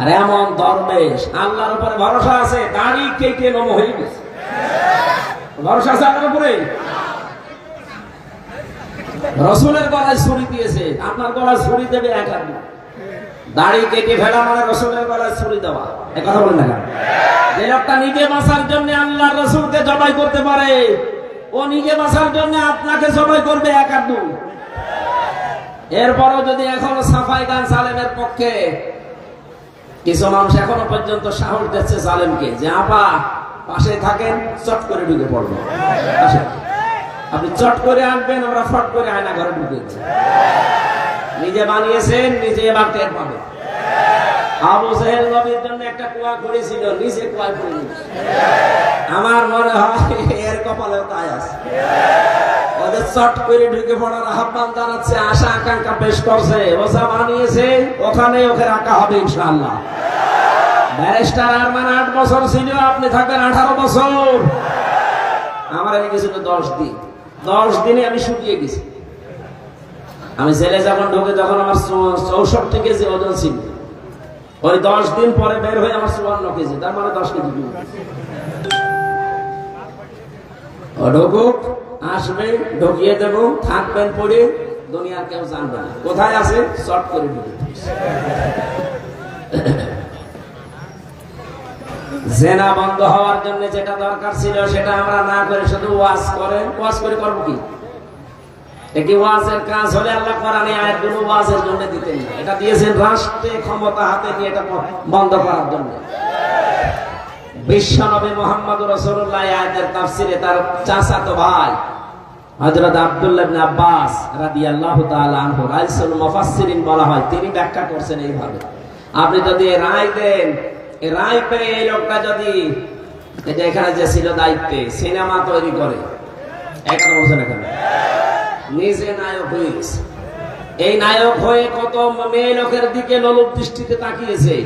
আর এমন দরবেশ, আল্লাহর উপরে ভরসা আছে, দাড়ি কেটে নম হয়ে গেছে। ভরসা আছে আল্লাহর উপরে? রসুলের গলায় ছুরি দিয়েছে, আপনার গলায় ছুরি দেবে এক দাড়ি কেটে ফেলা মানে রসুলের গলায় ছুরি দেওয়া। এ কথা বলেন না যে লোকটা নিজে বাঁচার জন্য আল্লাহ রসুলকে জবাই করতে পারে, ও নিজে বাঁচার জন্য আপনাকে জবাই করবে এক আদমি এরপরও যদি এখনও সাফাই গান সালেমের পক্ষে কিছু মানুষ এখনও পর্যন্ত সাহস দিচ্ছে সালেমকে যে, আপা পাশে থাকেন, চট করে ঢুকে পড়ব। আপনি চট করে আনবেন, আমরা ফট করে আয়না ঘরে ঢুকে নিজে বানিয়েছেন, নিজে এবার টের পাবে আবু সাহেল জন্য একটা কুয়া করেছিল নিজে কুয়ায় পড়ে আমার মনে হয় এর তাই আছে। ওদের চট করে ঢুকে পড়ার আহ্বান জানাচ্ছে আশা আকাঙ্ক্ষা পেশ করছে। ওসা বানিয়েছে ওখানে ওকে রাখা হবে ইনশাআল্লাহ। ব্যারিস্টার আর মানে আট বছর ছিল আপনি থাকবেন আঠারো বছর। আমার এই গেছিল দশ দিন। দশ দিনে আমি শুকিয়ে গেছি। আমি জেলে যখন ঢুকে যখন আমার চৌষট্টি কেজি ওজন ছিল। ওই দশ দিন পরে বের হয়ে আমার চুয়ান্ন কেজি। তার মানে দশ কেজি ঢুকুক, আসবে, ঢুকিয়ে দেব, থাকবেন পড়ে, দুনিয়ার কেউ জানবে না। কোথায় আছে? শর্ট করে ঢুকে জেনা বন্ধ হওয়ার জন্য যেটা দরকার ছিল সেটা আমরা না করে শুধু ওয়াজ করে ওয়াজ করে করব কি? ওয়াজের কাজ হলে আল্লাহ ওয়াজের জন্য দিতেন না। এটা দিয়েছেন রাষ্ট্রে ক্ষমতা হাতে নিয়ে এটা বন্ধ করার জন্য। বিশ্বনবী মোহাম্মদ রসুল্লাহ তাফসিরে তার চাচাতো ভাই হযরত আব্দুল্লাহ বলা হয়, তিনি ব্যাখ্যা করছেন এইভাবে। আপনি যদি রায় দেন রায় এই লোকটা যদি এখানে যে ছিল দায়িত্বে, সিনেমা তৈরি করে নায়ক হয়ে কত মেয়ে লোকের দিকে লোলুপ দৃষ্টিতে তাকিয়েছে।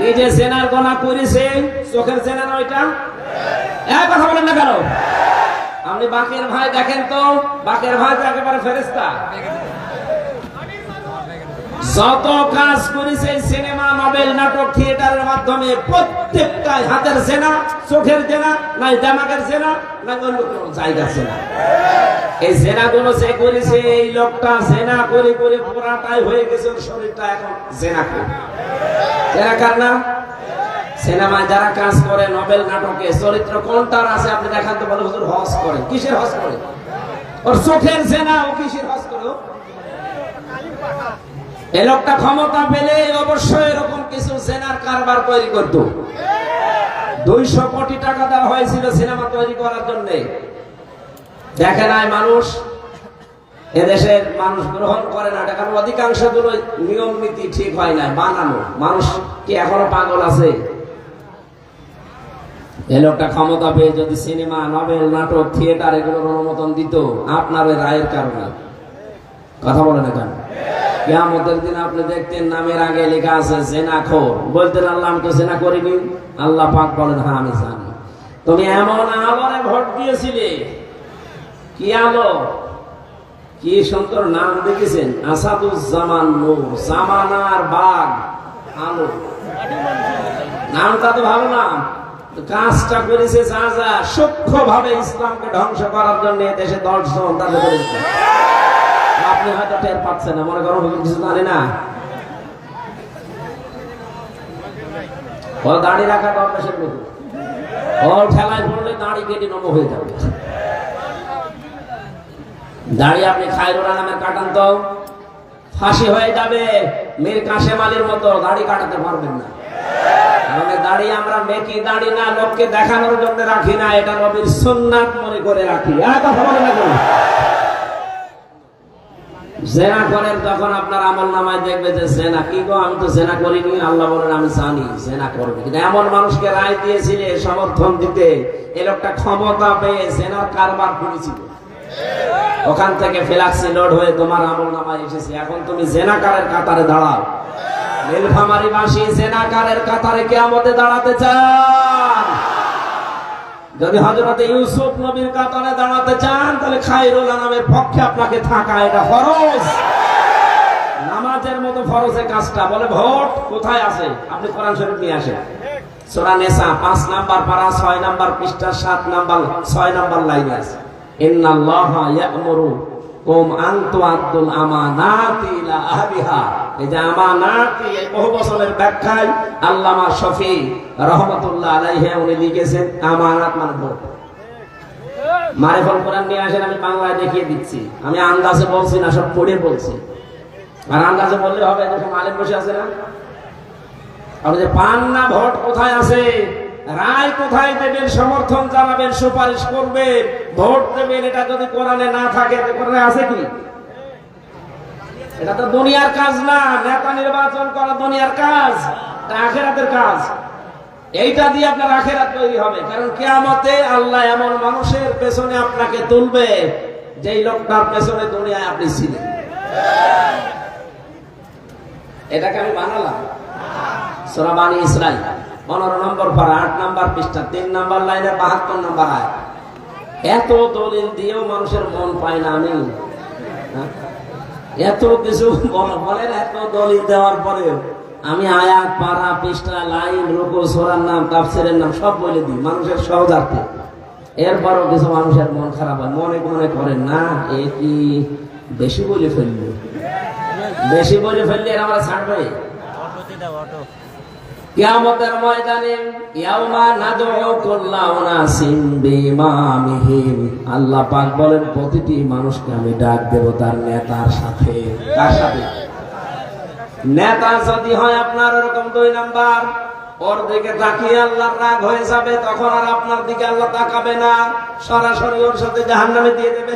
নিজে সেনার গণা করেছে চোখের সেনা না ওইটা? এক কথা বলেন আপনি বাকের ভাই দেখেন তো, বাকের ভাই একেবারে ফেরেস্তা যত কাজ করেছে সিনেমা নভেল নাটক, থিয়েটারের মাধ্যমে প্রত্যেকটাই হাতের সেনা, চোখের সেনা নাই দামাকের সেনা, নাই অন্য কোনো জায়গা সেনা। এই সেনা গুলো সে করেছে, এই লোকটা সেনা করে করে পুরাটাই হয়ে গেছে শরীরটা এখন সেনা করে। সেনা কার নাম? সিনেমায় যারা কাজ করে নভেল নাটকে, চরিত্র কোনটার আছে আপনি দেখান তো বলে, হুজুর হজ করে। কিসের হজ করে? ওর চোখের সেনা ও কিসের হজ করে? এ লোকটা ক্ষমতা পেলে অবশ্যই এরকম কিছু সেনার কারবার তৈরি করতো। দুইশো কোটি টাকা দেওয়া হয়েছিল সিনেমা তৈরি করার জন্য। দেখে নাই মানুষ, এদেশের মানুষ গ্রহণ করে না। কারণ অধিকাংশগুলো নিয়ম নীতি ঠিক হয় না বানানো। মানুষ কি এখনও পাগল আছে? এ লোকটা ক্ষমতা পেয়ে যদি সিনেমা, নভেল, নাটক, থিয়েটার এগুলোর অনুমোদন দিত, আপনার রায়ের কারণে। কথা বলে না কেন কেয়ামতের দিন আপনি দেখতেন নামের আগে লেখা আছে জেনা খোর বলতেন, আল্লাহ আমি তো জেনা করিনি। আল্লাহ পাক বলেন হ্যাঁ আমি জানি। তুমি এমন আলোরে ভোট দিয়েছিলে। কি আলো? কি সুন্দর নাম দেখেছেন আসাদুজ্জামান নূর, জামানার বাগ, আলো। নামটা তো ভালো নাম কাজটা করেছে যা যা ভাবে ইসলামকে ধ্বংস করার জন্য দেশে দর্শন তাদের করেছে আপনি হয়তো টের পাচ্ছেন না, মনে করো হুজুর কিছু জানে না। ও দাড়ি রাখা দরকাশের মতো। ও ঠেলায় পড়লে দাড়ি কেটে নম হয়ে যাবে। দাড়ি আপনি খায়রুল নামের কাটান তো, ফাঁসি হয়ে যাবে, মীর কাশেম আলীর মতো দাড়ি কাটাতে পারবেন না। কারণ দাড়ি আমরা মেকি দাড়ি না, লোককে দেখানোর জন্য রাখি না, এটা নবীর সুন্নাত মনে করে রাখি। আর কথা বলে? জেনা করেন, তখন আপনার আমল নামায় দেখবে যে জেনা কি গো, আমি তো জেনা করিনি। আল্লাহ বলেন, আমি জানি, জেনা করবে। কিন্তু এমন মানুষকে রায় দিয়েছিলে সমর্থন দিতে, এ লোকটা ক্ষমতা পেয়ে জেনার কারবার করেছিল। ওখান থেকে ফেলাক্সি লোড হয়ে তোমার আমল নামায় এসেছে। এখন তুমি জেনাকারের কাতারে দাঁড়াও। নীলফামারি বাসী জেনাকারের কাতারে কেয়ামতে দাঁড়াতে চান যদি হজরত ইউসুফ নবীর কাতারে দাঁড়াতে চান, তাহলে খাইরুল নামের পক্ষে আপনাকে থাকা এটা ফরজ। নামাজের মতো ফরজে কাজটা। বলে, ভোট কোথায় আছে? আপনি কোরআন শরীফ নিয়ে আসেন। সোরা নেসা, পাঁচ নাম্বার পারা, ছয় নাম্বার পৃষ্ঠা, সাত নাম্বার, ছয় নাম্বার লাইন আছে। ইন্নাল্লাহা ইয়া'মুরু কুম আন তুআদ্দুল আমানাতি ইলা আহলিহা। এই যে আমানাতি, এই বহু বছরের ব্যাখ্যায় আল্লামা শফি রহমাতুল্লাহ আলাইহি উনি লিখেছেন, আমানাত মানে ভোট মারেফল কোরআন নিয়ে আসেন, আমি বাংলায় দেখিয়ে দিচ্ছি। আমি আন্দাজে বলছি না, সব পড়ে বলছি। আর আন্দাজে বললে হবে দেখো মালিক বসে আছে না? আপনি যে পান না, ভোট কোথায় আছে? রায় কোথায় দেবেন, সমর্থন জানাবেন, সুপারিশ করবেন, ভোট দেবেন, এটা যদি কোরআনে না থাকে কোরআনে আছে কি? এটা তো দুনিয়ার কাজ না, নেতা নির্বাচন করা দুনিয়ার কাজ আখেরাতের কাজ। এইটা দিয়ে আপনার আখেরাত তৈরি হবে, কারণ কেয়ামতে আল্লাহ এমন মানুষের পেছনে আপনাকে তুলবে, যেই লোকটার পেছনে দুনিয়ায় আপনি ছিলেন। এটাকে আমি বানালাম। সোরাবানি ইসরাইল। পনেরো নম্বর পারা আট নম্বর পৃষ্ঠা, তিন নম্বর লাইনে বাহাত্তর নম্বর আয় এত দলিল দিয়েও মানুষের মন পায় না, আমি। হ্যাঁ? এত কিছু বল- বলেন এত দলিল দেওয়ার পরেও আমি আয়াত, পাড়া, পৃষ্ঠা, লাইন, রুকু, সোরার নাম, তাফসিরের নাম সব বলে দিই, মানুষের সহজার্থে। এরপরও কিছু মানুষের মন খারাপ হয়, মনে মনে করেন, না, এ কি বেশি বলে ফেলল? বেশি বলে ফেললে এরা আমরা ছাড়বে? কিয়ামতের ময়দানে ইয়াউমা নাদউ কুল্লা উনাসিম বিমামিহিম আল্লাহ পাক বলেন, প্রতিটি মানুষকে আমি ডাক দেব তার নেতার সাথে। কার সাথে? নেতা যদি হয় আপনার এরকম দুই নাম্বার। ওর দিকে তাকিয়ে আল্লাহর রাগ হয়ে যাবে, তখন আর আপনার দিকে আল্লাহ তাকাবে না। সরাসরি ওর সাথে জাহান্নামে দিয়ে দেবে।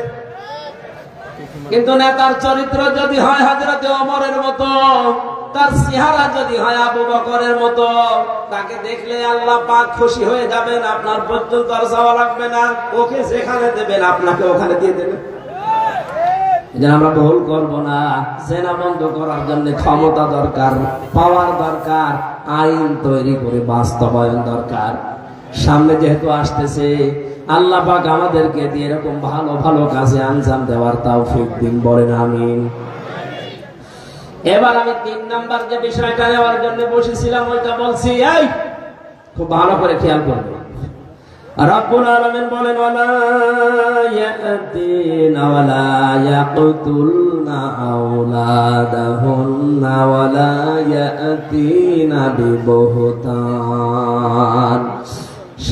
কিন্তু নেতার চরিত্র যদি হয় হজরত অমরের মতো তার চেহারা যদি হয় আবু বকরের মতো, তাকে দেখলে আল্লাহ পাক খুশি হয়ে যাবেন, আপনার পর্যন্ত আর যাওয়া লাগবে না, ওকে যেখানে দেবেন, আপনাকে ওখানে দিয়ে দেবেন আমরা ভুল করব না সেনা বন্ধ করার জন্য ক্ষমতা দরকার, পাওয়ার দরকার, আইন তৈরি করে বাস্তবায়ন দরকার। সামনে যেহেতু আসতেছে, আল্লাহ পাক আমাদেরকে দিয়ে এরকম ভালো ভালো কাজে আঞ্জাম দেওয়ার তাও দিন, বলেন আমিন। এবার আমি তিন নাম্বার যে বিষয়টা নেওয়ার জন্য বসেছিলাম, ওইটা বলছি, এই, খুব ভালো করে খেয়াল করবে রব্বুল আলামিন বলেন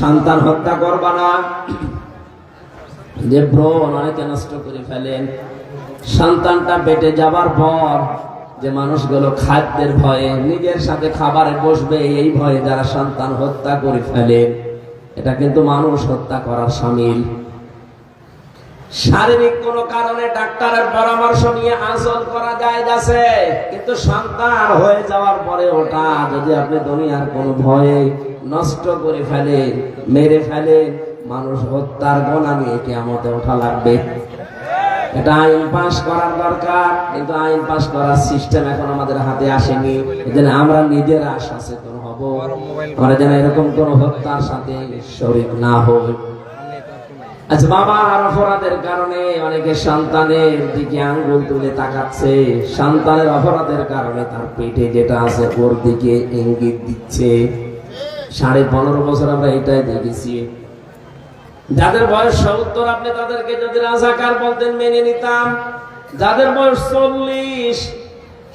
সন্তান হত্যা করবা না। যে ব্রণ অনেকে নষ্ট করে ফেলেন। সন্তানটা পেটে যাবার পর যে মানুষগুলো খাদ্যের ভয়ে নিজের সাথে খাবারে বসবে, এই ভয়ে যারা সন্তান হত্যা করে ফেলেন এটা কিন্তু মানুষ হত্যা করার সামিল। শারীরিক কোনো কারণে ডাক্তারের পরামর্শ নিয়ে আচল করা যায় যাচ্ছে কিন্তু সন্তান হয়ে যাওয়ার পরে ওটা যদি আপনি দুনিয়ার কোনো ভয়ে নষ্ট করে ফেলেন মেরে ফেলেন মানুষ হত্যার গোনা নিয়ে কেমতে ওঠা লাগবে। এটা আইন পাশ করার দরকার, কিন্তু আইন পাশ করার সিস্টেম এখন আমাদের হাতে আসেনি। এজন্য আমরা নিজেরা সচেতন হব। আমরা যেন এরকম কোন হত্যার সাথে শরীর না হই। আচ্ছা বাবা আর অপরাধের কারণে অনেকে সন্তানের দিকে আঙ্গুল তুলে তাকাচ্ছে। সন্তানের অপরাধের কারণে তার পেটে যেটা আছে, ওর দিকে ইঙ্গিত দিচ্ছে। সাড়ে পনেরো বছর আমরা এটাই দেখেছি। যাদের বয়স সত্তর, আপনি তাদেরকে যদি রাজাকার বলতেন, মেনে নিতাম। যাদের বয়স চল্লিশ,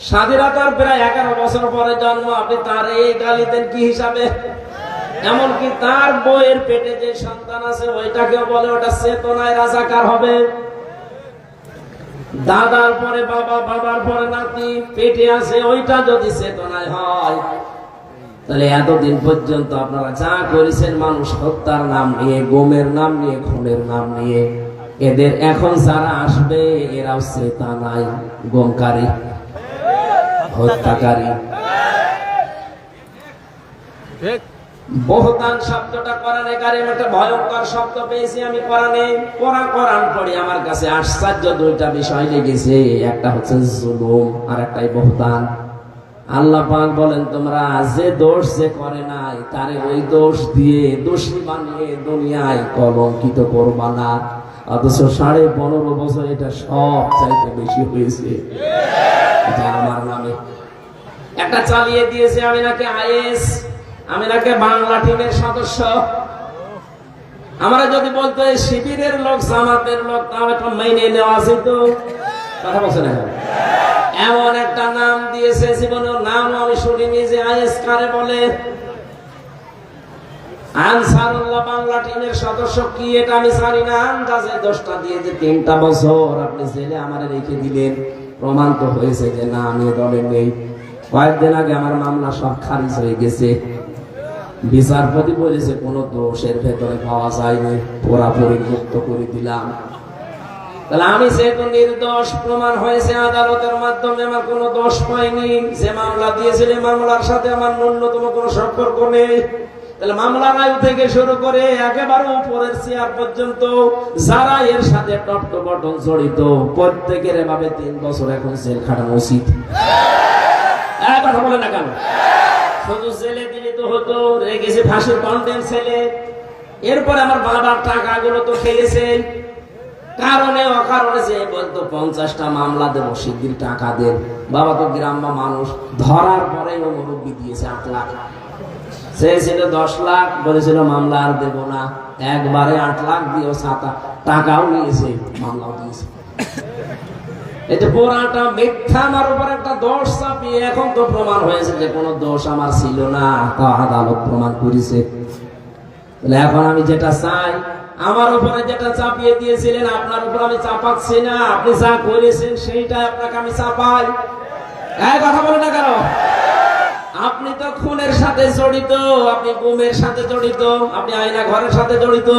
স্বাধীনতার প্রায় এগারো বছর পরে জন্ম, আপনি তার এই গালি দেন কি হিসাবে? এমনকি তার বইয়ের পেটে যে সন্তান আছে, ওইটাকেও বলে, ওটা চেতনায় রাজাকার হবে। দাদার পরে বাবা, বাবার পরে নাতি, পেটে আছে, ওইটা যদি চেতনায় হয় তাহলে এতদিন পর্যন্ত আপনারা যা করেছেন মানুষ হত্যার নাম নিয়ে গোমের নাম নিয়ে, খুনের নাম নিয়ে, এদের এখন যারা আসবে, এরাও চেতা নাই, গোমকারী, হত্যাকারী। বহুতান শব্দটা কোরআনে কারিম একটা ভয়ঙ্কর শব্দ পেয়েছি আমি কোরআনে। কোরআন কোরআন পড়ি আমার কাছে আশ্চর্য দুইটা বিষয় লেগেছে, একটা হচ্ছে জুলুম আর একটাই বহুতান। আল্লাহ পাক বলেন, তোমরা যে দোষ যে করে নাই, তারে ওই দোষ দিয়ে দোষী বানিয়ে দুনিয়ায় কলঙ্কিত করবা না। অথচ সাড়ে পনেরো বছর এটা সব চাইতে বেশি হয়েছে। আমার নামে। একটা চালিয়ে দিয়েছে আমি নাকি আইএস আমি নাকি বাংলা টিমের সদস্য। আমরা যদি বলতো শিবিরের লোক, জামাতের লোক, তাহলে মেনে নেওয়া যেত। কথা বলছে না এমন একটা নাম দিয়েছে জীবনের নাম আমি শুনিনি যে আইএস কারে বলে। রেখে দিলেন, প্রমাণ তো হয়েছে যে না, আমি দলে নেই। কয়েকদিন আগে আমার মামলা সব খারিজ হয়ে গেছে। বিচারপতি বলেছে কোনো দোষের ভেতরে পাওয়া যায়নি। পুরাপুরি মুক্ত করে দিলাম। তাহলে আমি যেহেতু নির্দোষ প্রমাণ হয়েছে আদালতের মাধ্যমে, আমার কোনো দোষ পাইনি যে মামলা দিয়েছিল মামলার সাথে আমার ন্যূনতম কোনো সম্পর্ক নেই। তাহলে মামলার আয়ু থেকে শুরু করে একেবারে উপরের চেয়ার পর্যন্ত যারা এর সাথে টপ বটন জড়িত, প্রত্যেকের এভাবে তিন বছর এখন জেল খাটানো উচিত। বলে না কেন? শুধু জেলে দিলে তো হতো, রেখেছে ফাঁসির কন্টেন্ট ছেলে। এরপরে আমার বাবার টাকাগুলো তো খেয়েছে। কারণে, অকারণে যে বলতো পঞ্চাশটা মামলা দেবো শিগগির টাকা দেন বাবা তো গ্রাম্য মানুষ, ধরার পরে ও মুরব্বী দিয়েছে আট লাখ। চেয়েছিল দশ লাখ, বলেছিল মামলা আর দেবো না। একবারে আট লাখ দিয়েও সাতা টাকাও নিয়েছে, মামলাও দিয়েছে। মিথ্যা, আমার উপর একটা দোষ চাপিয়ে এখন তো প্রমাণ হয়েছে যে কোনো দোষ আমার ছিল না। তা আদালত প্রমাণ করেছে। এখন আমি যেটা চাই আমার উপরে যেটা চাপিয়ে দিয়েছিলেন, আপনার উপর আমি চাপাচ্ছি না। আপনি যা করেছেন সেইটা আপনাকে আমি চাপাই। এই কথা বলে না কেন? আপনি তো খুনের সাথে জড়িত, আপনি গুমের সাথে জড়িত, আপনি আয়না ঘরের সাথে জড়িত।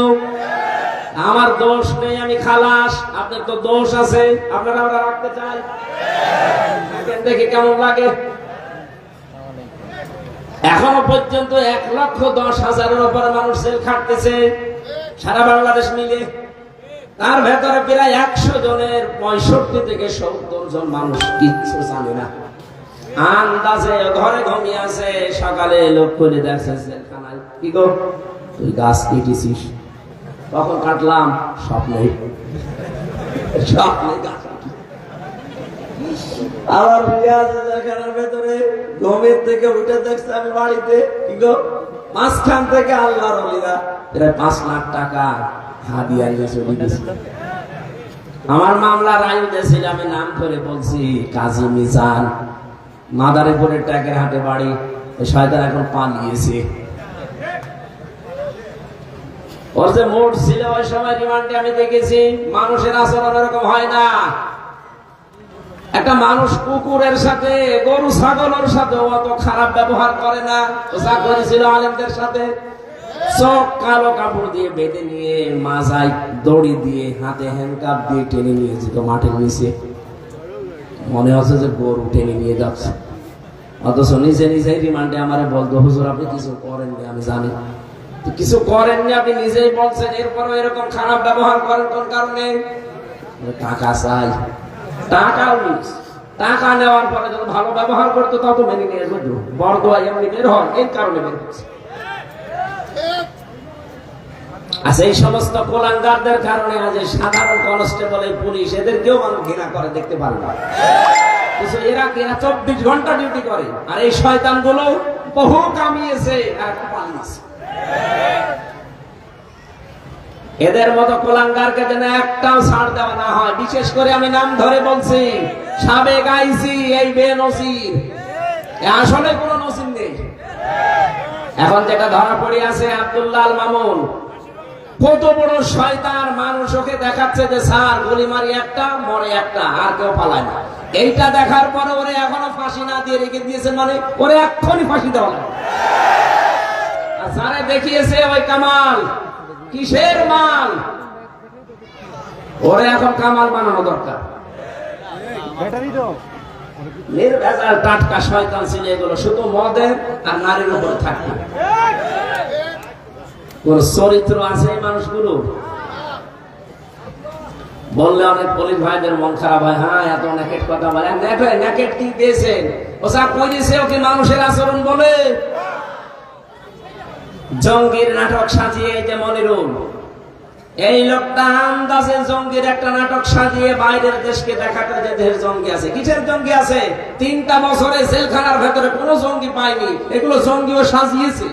আমার দোষ নেই, আমি খালাস। আপনার তো দোষ আছে, আপনারা আমরা রাখতে চাই দেখি কেমন লাগে। এখনও পর্যন্ত এক লক্ষ দশ হাজারের উপরে মানুষ জেল খাটতেছে। সারা বাংলাদেশ মিলে তার ভেতরে প্রায় একশো জনের পঁয়ষট্টি থেকে সত্তর জন মানুষ কিচ্ছু জানে না। আন্দাজে ঘরে ঘুমিয়ে আছে, সকালে লোক করে দেখছে কি গো, তুই গাছ কেটেছিস? তখন কাটলাম? স্বপ্নে। স্বপ্নে গাছ রিয়াজ জেলখানার ভেতরে ঘুমের থেকে উঠে দেখছে আমি বাড়িতে। কি গো? মাঝখান থেকে আল্লাহর অলিরা প্রায় পাঁচ লাখ টাকা আমার মামলার আয়ু দিয়েছিল আমি নাম করে বলছি, কাজী মিজান, মাদারীপুরের ট্যাকের হাটে বাড়ি শয়তান এখন পালিয়েছে। ওর যে মোট ছিল, ওই সময় রিমান্ডে আমি দেখেছি, মানুষের আচরণ এরকম হয় না। একটা মানুষ কুকুরের সাথে, গরু ছাগলের সাথে অত খারাপ ব্যবহার করে না। যা করেছিল আলেমদের সাথে। চোখ কালো কাপড় দিয়ে বেঁধে নিয়ে মাজায় দড়ি দিয়ে হাতে হ্যান্ডকাপ দিয়ে টেনে নিয়ে যেত মাঠের নিচে। মনে হচ্ছে যে গরু টেনে নিয়ে যাচ্ছে। অথচ নিজে নিজেই রিমান্ডে আমারে বলতো, হুজুর, আপনি কিছু করেননি, আমি জানি। কিছু করেননি, আপনি নিজেই বলছেন, এরপরও এরকম খারাপ ব্যবহার করেন কোন কারণে? টাকা চাই। টাকাও নিস টাকা নেওয়ার পরে যখন ভালো ব্যবহার করতো তত মেনে নিয়ে বুঝলো বড় দোয়া এমনি বের হয় এই কারণে বের হচ্ছে। আচ্ছা এই সমস্ত কোলাঙ্গারদের কারণে আজ সাধারণ কনস্টেবল পুলিশ, এদেরকেও মানুষ ঘৃণা করে, দেখতে পারে না। কিন্তু এরা এরা চব্বিশ ঘণ্টা ডিউটি করে। আর এই শয়তানগুলো বহু কামিয়েছে, আর পালিয়েছে এদের মতো কোলাঙ্গারকে যেন একটাও ছাড় দেওয়া না হয়। বিশেষ করে আমি নাম ধরে বলছি, সাবেক আইসি, এই বে নসির। আসলে কোনো নসির নেই। এখন যেটা ধরা পড়ে আছে আব্দুল্লাহ মামুন। কত বড় শয়তান মানুষ ওকে দেখাচ্ছে যে, স্যার, গুলি মারি একটা, মরে একটা, আর কেউ পালায় না। এইটা দেখার পরে ওরে এখনও ফাঁসি না দিয়ে রেখে দিয়েছে মানে ওরে এক্ষুনি ফাঁসি দেওয়া লাগে আর যারে দেখিয়েছে ওই কামাল। কিসের মাল? ওরে এখন কামাল বানানো দরকার। নির্ভেজাল টাটকা শয়তান ছিল এগুলো শুধু মদের আর নারীর উপরে থাকবে কোন চরিত্র আছে এই মানুষগুলো? বললে অনেক পুলিশ ভাইদের মন খারাপ হয় হ্যাঁ এত নেকেট কথা বলে। নেকেট কি দিয়েছেন? ও যা করেছে ওকে মানুষের আচরণ বলে? জঙ্গির নাটক সাজিয়ে যে এই লোকটা আন্দাজে জঙ্গির একটা নাটক সাজিয়ে বাইরের দেশকে দেখাতে যে দেশের জঙ্গি আছে। কিসের জঙ্গি আছে? তিনটা বছরে জেলখানার ভেতরে কোনো জঙ্গি পায়নি। এগুলো জঙ্গিও সাজিয়েছে।